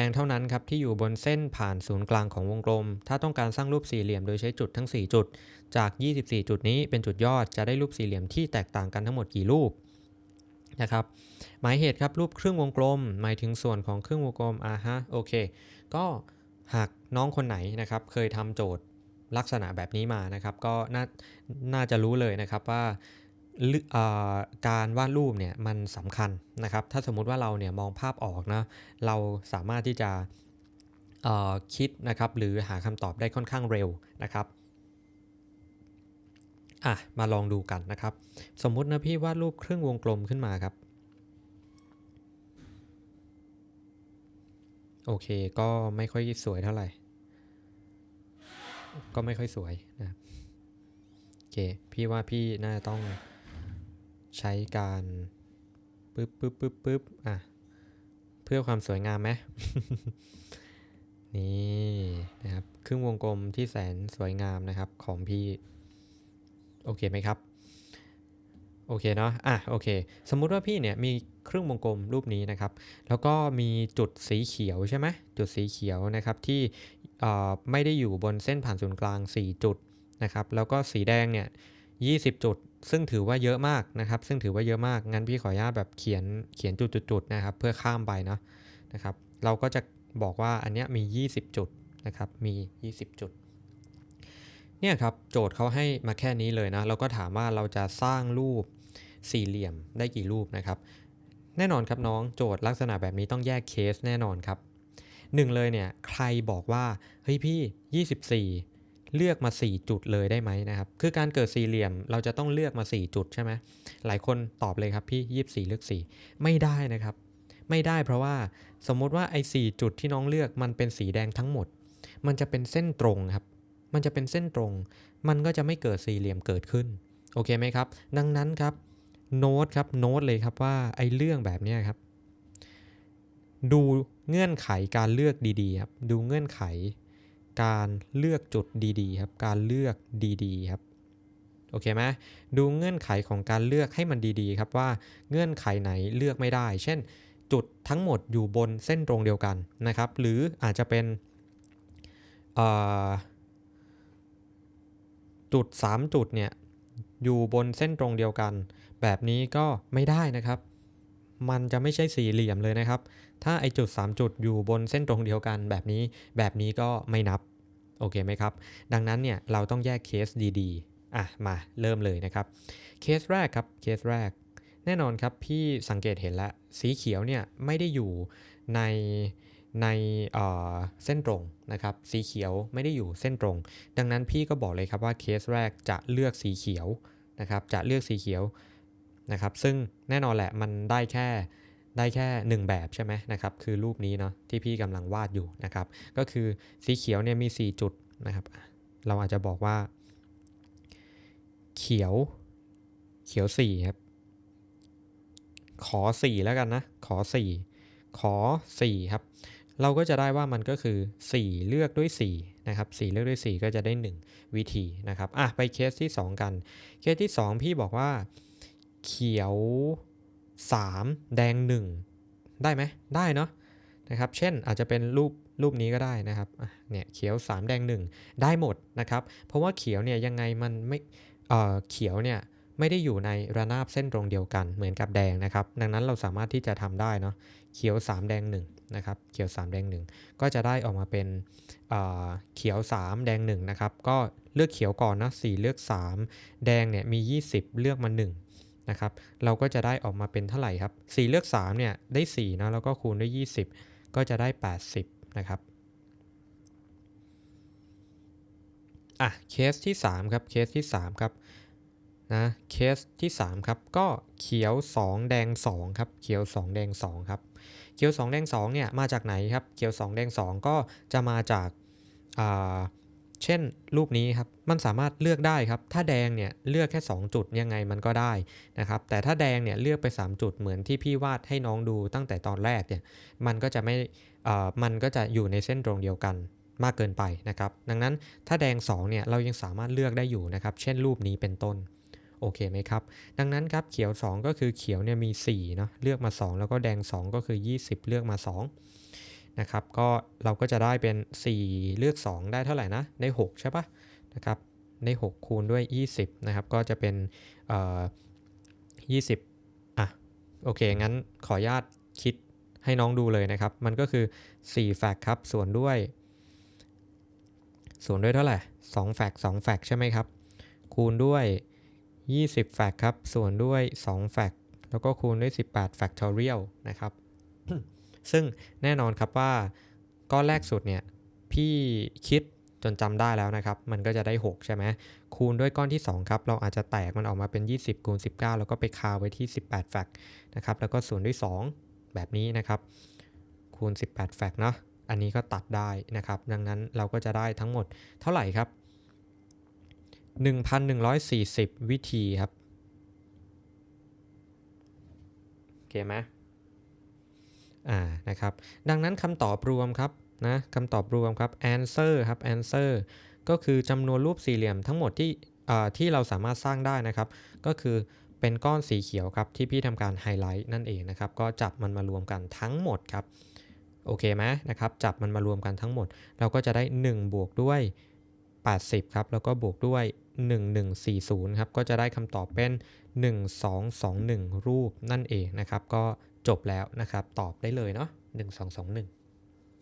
แดงเท่านั้นครับที่อยู่บนเส้นผ่านศูนย์กลางของวงกลม ถ้าต้องการสร้างรูปสี่เหลี่ยมโดยใช้จุดทั้ง 4 จุด จาก 24 จุดนี้เป็นจุดยอดจะได้รูปสี่เหลี่ยมที่แตกต่างกันทั้งหมดกี่รูปนะครับหมายเหตุครับรูปครึ่งวงกลม หมายถึงส่วนของครึ่งวงกลมอ่าฮะโอเค ก็หากน้องคนไหนนะครับเคยทำโจทย์ลักษณะแบบนี้มานะครับ ก็น่าน่าจะรู้เลยนะครับว่า การวาดรูปเนี่ยมันสำคัญนะครับ ถ้าสมมุติว่าเราเนี่ยมองภาพออกนะเราสามารถที่จะคิดนะครับหรือหาคำตอบได้ค่อนข้างเร็วนะครับอะมาลองดูกันนะครับ สมมุตินะพี่วาดรูปครึ่งวงกลมขึ้นมาครับ โอเคก็ไม่ค่อยสวยเท่าไหร่ ก็ไม่ค่อยสวยนะโอเค พี่ว่าพี่น่าจะต้อง ใช้การปึ๊บปึ๊บปึ๊บปึ๊บอะ เพื่อความสวยงามไหมนี่นะครับครึ่งวงกลมที่แสนสวยงามนะครับของพี่ โอเคไหมครับ โอเคเนาะอะโอเค สมมุติว่าพี่เนี่ยมีครึ่งวงกลมรูปนี้นะครับ แล้วก็มีจุดสีเขียวใช่ไหมจุดสีเขียวนะครับที่อ่อไม่ได้อยู่บนเส้นผ่านศูนย์กลาง 4 จุดนะครับ แล้วก็สีแดงเนี่ย20 จุด ซึ่งถือว่าเยอะมากนะครับ ซึ่งถือว่าเยอะมาก งั้นพี่ขออนุญาตแบบเขียนเขียนจุดๆนะครับ เพื่อข้ามไปเนาะนะครับ เราก็จะบอกว่าอันเนี้ยมี 20 จุดนะครับ มี 20 จุด เนี่ยครับโจทย์เขาให้มาแค่นี้เลยนะ เราก็ถามว่าเราจะสร้างรูปสี่เหลี่ยมได้กี่รูปนะครับ แน่นอนครับน้องโจทย์ลักษณะแบบนี้ต้องแยกเคสแน่นอนครับหนึ่งเลยเนี่ยใครบอกว่าเฮ้ยพี่ 24 เลือกมา 4 จุดเลยได้ไหมนะครับ คือการเกิดสี่เหลี่ยมเราจะต้องเลือกมา 4 จุดใช่ไหมหลายคนตอบเลยครับพี่ 24 เลือก 4 ไม่ได้นะครับ ไม่ได้เพราะว่าสมมติว่าไอ้4จุดที่น้องเลือกมันเป็นสีแดงทั้งหมด มันจะเป็นเส้นตรงครับ มันจะเป็นเส้นตรง มันก็จะไม่เกิดสี่เหลี่ยมเกิดขึ้น โอเคไหมครับ ดังนั้นครับโน้ตครับโน้ตเลยครับว่าไอ้เรื่องแบบนี้ครับ ดูเงื่อนไขการเลือกดีๆครับ ดูเงื่อนไข การเลือกจุดดีๆครับการเลือกดีๆครับโอเคไหมดูเงื่อนไขของการเลือกให้มันดีๆ ครับว่าเงื่อนไขไหนเลือกไม่ได้ เช่น จุดทั้งหมดอยู่บนเส้นตรงเดียวกันนะครับ หรืออาจจะเป็นจุด 3 จุดเนี่ยอยู่บนเส้นตรงเดียวกัน แบบนี้ก็ไม่ได้นะครับ มันจะไม่ใช่สี่เหลี่ยมเลยนะครับ ถ้าไอจุด 3 จุดอยู่บนเส้นตรงเดียวกันแบบนี้ แบบนี้ก็ไม่นับ โอเคไหมครับ ดังนั้นเนี่ยเราต้องแยกเคสดีๆ อะ มาเริ่มเลยนะครับ เคสแรกครับ เคสแรก แน่นอนครับ พี่สังเกตเห็นแล้วสีเขียวเนี่ยไม่ได้อยู่ในในเอ่อเส้นตรงนะครับ สีเขียวไม่ได้อยู่เส้นตรง ดังนั้นพี่ก็บอกเลยครับว่าเคสแรกจะเลือกสีเขียวนะครับ จะเลือกสีเขียว นะครับซึ่งแน่นอนแหละมันได้แค่ได้แค่หนึ่งแบบใช่ไหมนะครับคือรูปนี้เนาะที่พี่กำลังวาดอยู่นะครับก็คือสีเขียวเนี่ยมี 4 จุดนะครับ เราอาจจะบอกว่า เขียวเขียว4ครับขอ 4 แล้วกันนะ ขอ 4 ขอ 4 ครับ เราก็จะได้ว่ามันก็คือ 4 เลือกด้วย 4 นะครับ 4 เลือกด้วย 4 ก็จะได้ 1 วิธีนะครับอะไปเคสที่ 2 กัน เคสที่ 2 พี่บอกว่า เขียว 3 แดง 1 ได้ไหมได้เนาะนะครับ เช่นอาจจะเป็นรูปรูปนี้ก็ได้นะครับเนี่ยเขียว 3 แดง 1 ได้หมดนะครับ เพราะว่าเขียวเนี่ยยังไงมันไม่เอ่อเขียวเนี่ยไม่ได้อยู่ในระนาบเส้นตรงเดียวกันเหมือนกับแดงนะครับ ดังนั้นเราสามารถที่จะทำได้เนาะเขียว 3 แดง1นะครับเขียว 3 แดง 1 ก็จะได้ออกมาเป็นเอ่อเขียว 3 แดง1นะครับก็เลือกเขียวก่อนนะ4เลือก 3 แดงเนี่ยมี 20 เลือกมา 1 นะครับเราก็จะได้ออกมาเป็นเท่าไหร่ครับ 4 เลือก3เนี่ยได้4นะแล้วก็คูณด้วย 20 ก็จะได้ 80 นะครับอะเคสที่ 3 ครับเคสที่ 3 ครับนะเคสที่ 3 ครับ ก็เขียว 2 แดง 2 ครับ เขียว 2 แดง 2 ครับ เขียว 2 แดง 2 เนี่ยมาจากไหนครับ เขียว 2 แดง 2 ก็จะมาจากอ่า เช่นรูปนี้ครับมันสามารถเลือกได้ครับ ถ้าแดงเนี่ยเลือกแค่ 2 จุดยังไงมันก็ได้นะครับแต่ถ้าแดงเนี่ยเลือกไป 3 จุดเหมือนที่พี่วาดให้น้องดูตั้งแต่ตอนแรกเนี่ยมันก็จะไม่เอ่อมันก็จะอยู่ในเส้นตรงเดียวกันมากเกินไปนะครับ ดังนั้นถ้าแดง2เนี่ยเรายังสามารถเลือกได้อยู่นะครับ เช่นรูปนี้เป็นต้นโอเคไหมครับ ดังนั้นครับเขียว 2 ก็คือเขียวเนี่ยมี4เนาะเลือกมา 2 แล้วก็แดง 2 ก็คือ 20 เลือกมา 2 นะครับก็เราก็จะได้เป็น 4 เลือก 2 ได้เท่าไหร่นะได้6ใช่ปะนะครับได้6คูณด้วย 20นะครับก็จะเป็นเอ่อ20อะโอเค งั้นขออนุญาตคิดให้น้องดูเลยนะครับ มันก็คือ4แฟกครับส่วนด้วย ส่วนด้วยเท่าไหร่2แฟก2แฟกใช่ไหมครับ คูณด้วย 20แฟกครับส่วนด้วย2แฟกแล้วก็คูณด้วย 18 factorial นะครับ ซึ่งแน่นอนครับว่าก้อนแรกสุดเนี่ยพี่คิดจนจำได้แล้วนะครับ มันก็จะได้ 6 ใช่ไหมคูณด้วยก้อนที่ 2 ครับ เราอาจจะแตกมันออกมาเป็น 20 คูณ 19 แล้วก็ไปคาไว้ที่ 18 แฟกนะครับ แล้วก็ส่วนด้วย 2 แบบนี้นะครับ คูณ 18 แฟกเนาะ อันนี้ก็ตัดได้นะครับ ดังนั้นเราก็จะได้ทั้งหมดเท่าไหร่ครับ 1,140 วิธีครับ โอเคไหม อ่านะครับดังนั้นคำตอบรวมครับนะคำตอบรวมครับ answer ครับ answer ก็คือจำนวนรูปสี่เหลี่ยมทั้งหมดที่ที่เราสามารถสร้างได้นะครับ ก็คือเป็นก้อนสีเขียวครับ ที่พี่ทำการไฮไลท์นั่นเองนะครับ ก็จับมันมารวมกันทั้งหมดครับ โอเคไหมนะครับ จับมันมารวมกันทั้งหมด เราก็จะได้ 1 บวกด้วย 80 ครับ แล้วก็บวกด้วย 1140 ครับ ก็จะได้คำตอบเป็น 1221 รูปนั่นเองนะครับ ก็ จบแล้วนะครับ ตอบได้เลยเนาะ1221